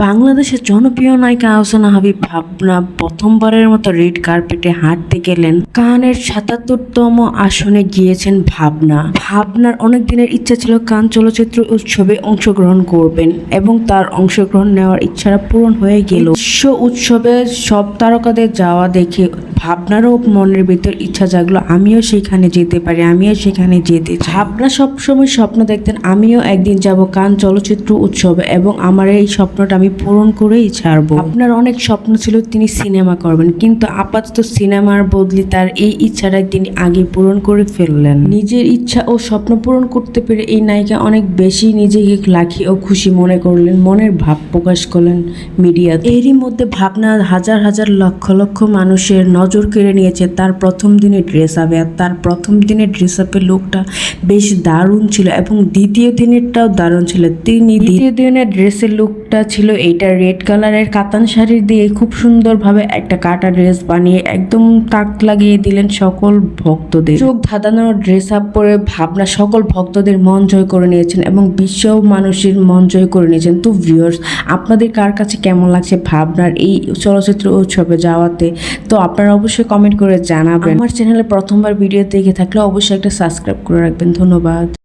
বাংলাদেশের জনপ্রিয় নায়িকা আহসানা হাবিব ভাবনা প্রথমবারের মতো রেড কার্পেটে হাঁটতে গেলেন। কানের সাতাত্তরতম আসনে গিয়েছেন ভাবনা। ভাবনার অনেক দিনের ইচ্ছা ছিল কান চলচ্চিত্র উৎসবে অংশগ্রহণ করবেন এবং তার অংশগ্রহণ নেওয়ার ইচ্ছাটা পূরণ হয়ে গেল। বিশ্ব উৎসবে সব তারকাদের যাওয়া দেখে ভাবনারও মনের ভিতর ইচ্ছা জাগলো আমিও সেখানে যেতে পারি আমিও সেখানে যেতে। ভাবনা সবসময় স্বপ্ন দেখতেন আমিও একদিন যাব কান চলচ্চিত্র উৎসবে এবং আমার এই স্বপ্নটা আমি পূরণ করেই ছাড়বো। আপনার অনেক স্বপ্ন ছিল তিনি সিনেমা করবেন কিন্তু আপাতত সিনেমার বদলে তার এই ইচ্ছাটাই তিনি আগে পূরণ করে ফেললেন। নিজের ইচ্ছা ও স্বপ্ন পূরণ করতে পেরে এই নায়িকা অনেক বেশি নিজেকে লাখি ও খুশি মনে করলেন মনের ভাব প্রকাশ করলেন মিডিয়া এরই মধ্যে ভাবনা হাজার হাজার লক্ষ লক্ষ মানুষের নজর কেড়ে নিয়েছে। তার প্রথম দিনে ড্রেস আপে আর তার প্রথম দিনের ড্রেস আপের লুকটা বেশ দারুণ ছিল এবং দ্বিতীয় দিনেরটাও দারুণ ছিল। তিনি দ্বিতীয় দিনের ড্রেসের লুকটা ছিল এইটা রেড কালারের কাতান শাড়ি দিয়ে খুব সুন্দরভাবে একটা কাটা ড্রেস বানিয়ে একদম তাক লাগিয়ে দিলেন সকল ভক্তদের। চোখ ধাঁধানো ড্রেস আপ পরে ভাবনা সকল ভক্তদের মন জয় করে নিয়েছেন এবং বিশ্ব মানুষের মন জয় করে নিয়েছেন। তো ভিউয়ার্স আপনাদের কার কাছে কেমন লাগছে ভাবনার এই চলচ্চিত্র উৎসবে যাওয়াতে? তো আপনারা অবশ্যই কমেন্ট করে জানাবেন। আমার চ্যানেলে প্রথমবার ভিডিও দেখে থাকলে অবশ্যই একটা সাবস্ক্রাইব করে রাখবেন। ধন্যবাদ।